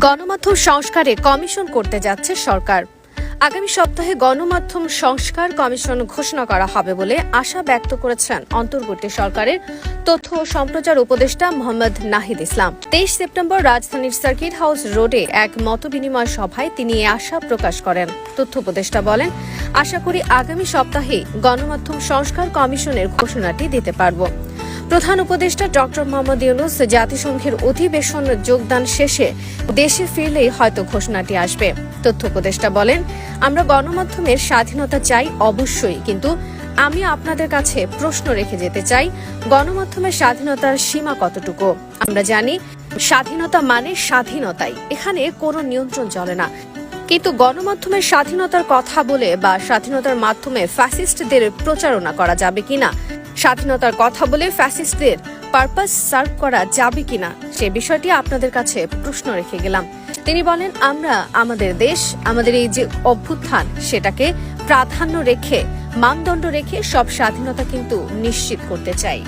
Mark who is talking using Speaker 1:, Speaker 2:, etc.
Speaker 1: গণমাধ্যম সংস্কারে কমিশন করতে যাচ্ছে সরকার। আগামী সপ্তাহে গণমাধ্যম সংস্কার কমিশন ঘোষণা করা হবে বলে আশা ব্যক্ত করেছেন অন্তর্বর্তী সরকারের তথ্য ও সম্প্রচার উপদেষ্টা মোহাম্মদ নাহিদ ইসলাম। তেইশ সেপ্টেম্বর রাজধানীর সার্কিট হাউস রোডে এক মতবিনিময় সভায় তিনি এ আশা প্রকাশ করেন। তথ্য উপদেষ্টা বলেন, আশা করি আগামী সপ্তাহে গণমাধ্যম সংস্কার কমিশনের ঘোষণাটি দিতে পারব। প্রধান উপদেষ্টা ডক্টর মোহাম্মদ ইউনুস জাতিসংঘের অধিবেশন যোগদান শেষে দেশে ফিরলেই হয়তো ঘোষণাটি আসবে। তথ্য উপদেষ্টা বলেন, আমরা গণমাধ্যমের স্বাধীনতা চাই অবশ্যই, কিন্তু আমি আপনাদের কাছে প্রশ্ন রেখে যেতে চাই, গণমাধ্যমের স্বাধীনতার সীমা কতটুকু? আমরা জানি, স্বাধীনতা মানে স্বাধীনতাই, এখানে কোনো নিয়ন্ত্রণ চলে না। কিন্তু গণমাধ্যমের স্বাধীনতার কথা বলে বা স্বাধীনতার মাধ্যমে ফ্যাসিস্টদের প্রচারণা করা যাবে কিনা স্বাধীনতার কথা বলে ফ্যাসিস্টদের পারপাস সার্ভ করা যাবে কিনা, সে বিষয়টি আপনাদের কাছে প্রশ্ন রেখে গেলাম। তিনি বলেন, আমরা, আমাদের দেশ, আমাদের এই যে অভ্যুত্থান, সেটাকে প্রাধান্য রেখে, মানদণ্ড রেখে সব স্বাধীনতা কিন্তু নিশ্চিত করতে চাই।